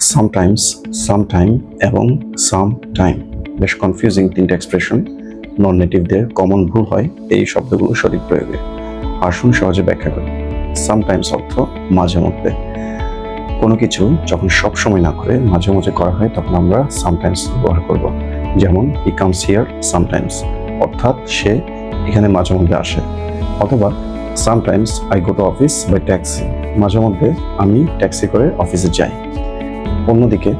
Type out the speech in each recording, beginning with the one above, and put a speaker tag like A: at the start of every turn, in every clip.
A: Sometimes sometime এবং some time বেশ confusing তিনটে এক্সপ্রেশন নন নেটিভদের কমন ভুল হয়, এই শব্দগুলো সঠিক প্রয়োগে। আসুন সহজে ব্যাখ্যা করি। সামটাইমস অর্থ মাঝে মধ্যে। কোনো কিছু যখন সব সময় না করে মাঝে মাঝে করা হয়, তখন আমরা সামটাইমস ব্যবহার করব। যেমন ই কামস হিয়ার সামটাইমস অর্থাৎ সে এখানে মাঝে মধ্যে আসে। অথবা sometimes I go to office by taxi মাঝে মধ্যে আমি ট্যাক্সি করে অফিসে যাই। অন্যদিকে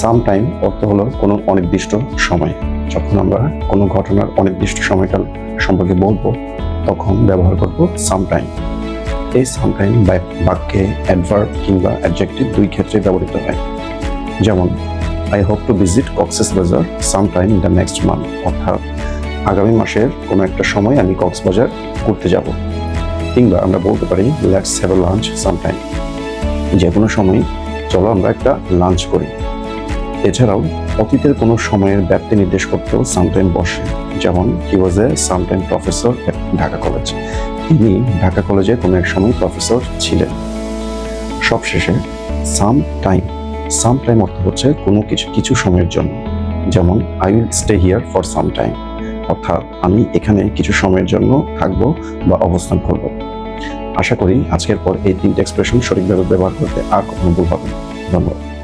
A: সাম টাইম অর্থ হলো কোনো অনির্দিষ্ট সময়। যখন আমরা কোনো ঘটনার অনির্দিষ্ট সময়কাল সম্পর্কে বলব, তখন ব্যবহার করব সাম টাইম এই সাম টাইম বাক্যে অ্যাডভার্ব কিংবা অ্যাডজেক্টিভ দুই ক্ষেত্রে ব্যবহৃত হয়। যেমন I hope to visit Cox's Bazar some time in the next month অর্থাৎ, আগামী মাসের কোনো একটা সময় আমি কক্সবাজার ঘুরতে যাব। কিংবা আমরা বলতে পারি let's have a lunch sometime যে কোনো সময় চলো আমরা একটা লাঞ্চ করি। এছাড়াও অতীতের কোনো সময়ের ব্যাপ্তি নির্দেশ করতেও সামটাইম বসে। যেমন he was a sometime professor Dhaka College তিনি ঢাকা কলেজে কোনো এক সময় প্রফেসর ছিলেন। সবশেষে সাম টাইম সাম টাইম অর্থ হচ্ছে কোনো কিছু কিছু সময়ের জন্য। যেমন I will stay here for some time অর্থাৎ আমি এখানে কিছু সময়ের জন্য থাকব বা অবস্থান করব। আশা করি আজকের পর এই তিনটে এক্সপ্রেশন সঠিকভাবে ব্যবহার করতে আর কখনো ভুল হবে ধন্যবাদ।